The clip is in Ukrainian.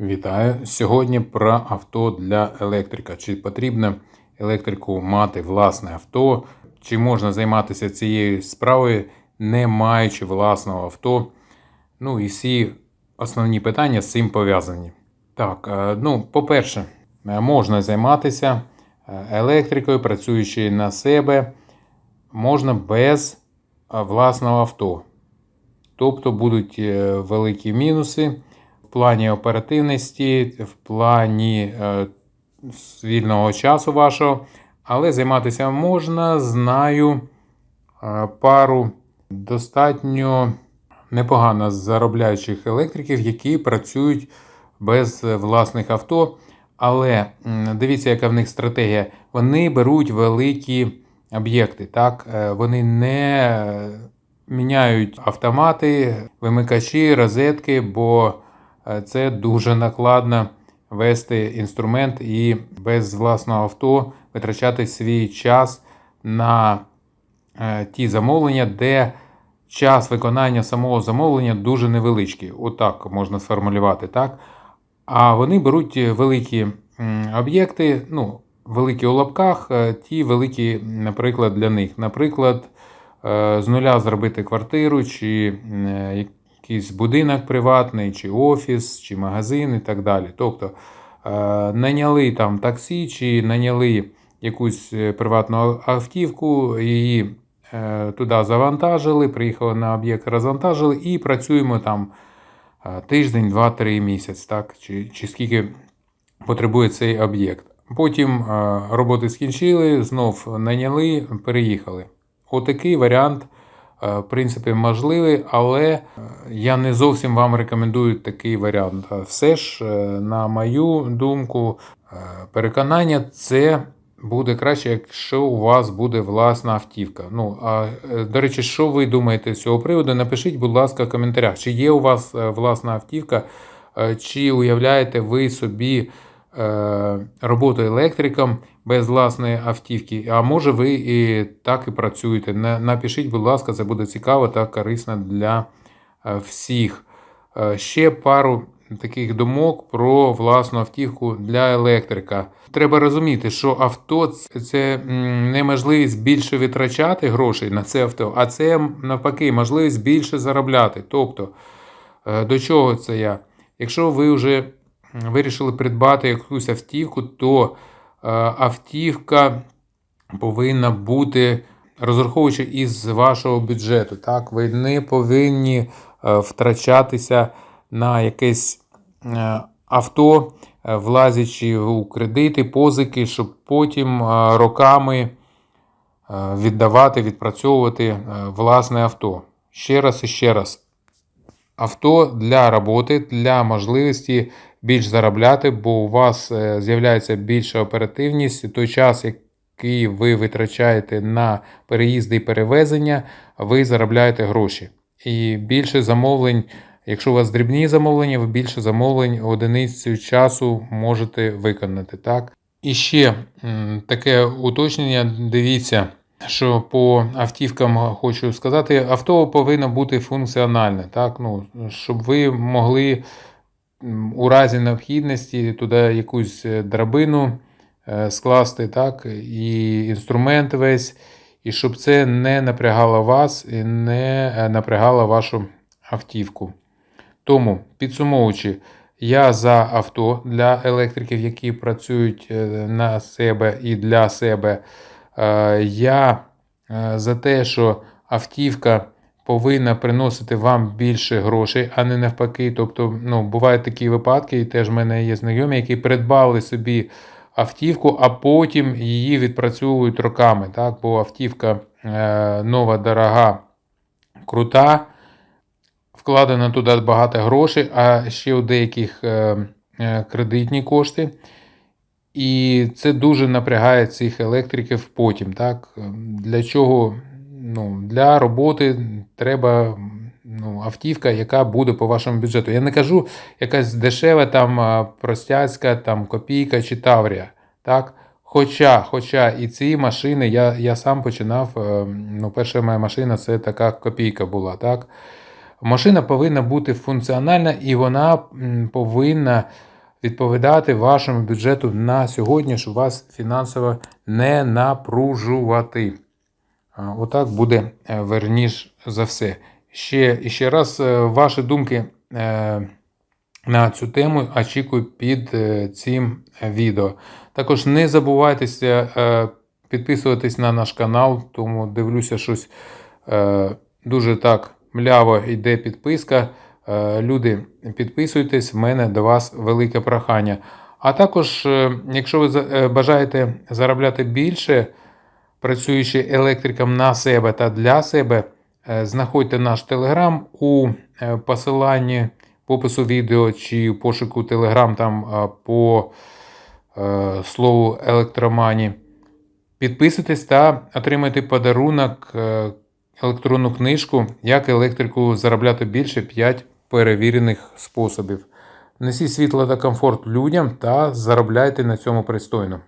Вітаю! Сьогодні про авто для електрика. Чи потрібно електрику мати власне авто, чи можна займатися цією справою, не маючи власного авто? Ну і всі основні питання з цим пов'язані. Так, е, ну, по-перше, е, можна займатися е, електрикою, працюючи на себе, можна без власного авто. Тобто будуть великі мінуси плані оперативності, в плані е, вільного часу вашого. Але займатися можна. Знаю е, пару достатньо непогано заробляючих електриків, які працюють без власних авто. Але дивіться, яка в них стратегія. Вони беруть великі об'єкти. Так? Е, Вони не міняють автомати, вимикачі, розетки, бо це дуже накладно вести інструмент і без власного авто витрачати свій час на е, ті замовлення, де час виконання самого замовлення дуже невеличкий. Отак можна сформулювати, так? А вони беруть великі об'єкти, ну, великі у лапках, е, ті великі, наприклад, для них. Наприклад, е, з нуля зробити квартиру, чи е, якийсь будинок приватний, чи офіс, чи магазин і так далі. Тобто е, наняли там таксі, чи наняли якусь е, приватну автівку, її е, туди завантажили, приїхали на об'єкт, розвантажили і працюємо там тиждень, два-три місяць, так? Чи, чи скільки потребує цей об'єкт. Потім роботи скінчили, знов наняли, переїхали. Отакий варіант, в принципі, можливий, але е, я не зовсім вам рекомендую такий варіант. Е, Все ж, е, на мою думку, е, переконання, це буде краще, якщо у вас буде власна автівка. Ну, а е, до речі, що ви думаєте з цього приводу? Напишіть, будь ласка, в коментарях, чи є у вас е, власна автівка, е, чи уявляєте ви собі е, роботу електриком без власної автівки. А може ви і так і працюєте. Напишіть, будь ласка, це буде цікаво та корисно для е, всіх. Е, Ще пару таких думок про власну автівку для електрика. Треба розуміти, що авто це- не можливість більше витрачати грошей на це авто, а це навпаки можливість більше заробляти. Тобто, е, до чого це я? Якщо ви вже вирішили придбати якусь автівку, то е, автівка повинна бути розраховуючи із вашого бюджету. Так? Ви не повинні е, втрачатися на якесь е, авто, влазячи у кредити, позики, щоб потім роками віддавати, відпрацьовувати власне авто. Ще раз і ще раз авто для роботи, для можливості більш заробляти, бо у вас е, з'являється більша оперативність. Той час, який ви витрачаєте на переїзди і перевезення, ви заробляєте гроші. І більше замовлень, якщо у вас дрібні замовлення, ви більше замовлень одиницю часу можете виконати. Так? І ще таке уточнення, дивіться, що по автівкам хочу сказати, авто повинно бути функціональне, так? Ну, щоб ви могли у разі необхідності туди якусь е, драбину е, скласти, так? і інструмент весь, і щоб це не напрягало вас і не е, напрягало вашу автівку. Тому, підсумовуючи, я за авто для електриків, які працюють на себе і для себе. Я за те, що автівка повинна приносити вам більше грошей, а не навпаки. Тобто, ну, бувають такі випадки, і теж в мене є знайомі, які придбали собі автівку, а потім її відпрацьовують роками. Так? Бо автівка е, нова, дорога, крута вкладено туди багато грошей, а ще у деяких е, е, кредитні кошти. І це дуже напрягає цих електриків потім. Так? Для чого? Ну, для роботи треба ну, автівка, яка буде по вашому бюджету. Я не кажу якась дешева там простяцька, там копійка чи Таврія. Так? Хоча, хоча і ці машини, я, я сам починав. е, Ну, перша моя машина це така копійка була. Так? Машина повинна бути функціональна і вона повинна відповідати вашому бюджету на сьогодні, щоб вас фінансово не напружувати. Отак буде е, верніш за все. Ще, ще раз е, ваші думки е, на цю тему очікую під цим відео. Також не забувайтеся підписуватись на наш канал, тому дивлюся, щось дуже так мляво йде підписка. Люди, підписуйтесь, в мене до вас велике прохання. А також, якщо ви бажаєте заробляти більше, працюючи електриком на себе та для себе, е, знаходьте наш телеграм у е, посиланні в опису відео чи в пошуку телеграм там е, по слову електромані. Підписуйтесь та отримайте подарунок електронну книжку Як електрику заробляти більше 5 перевірених способів. Несіть світло та комфорт людям та заробляйте на цьому пристойно.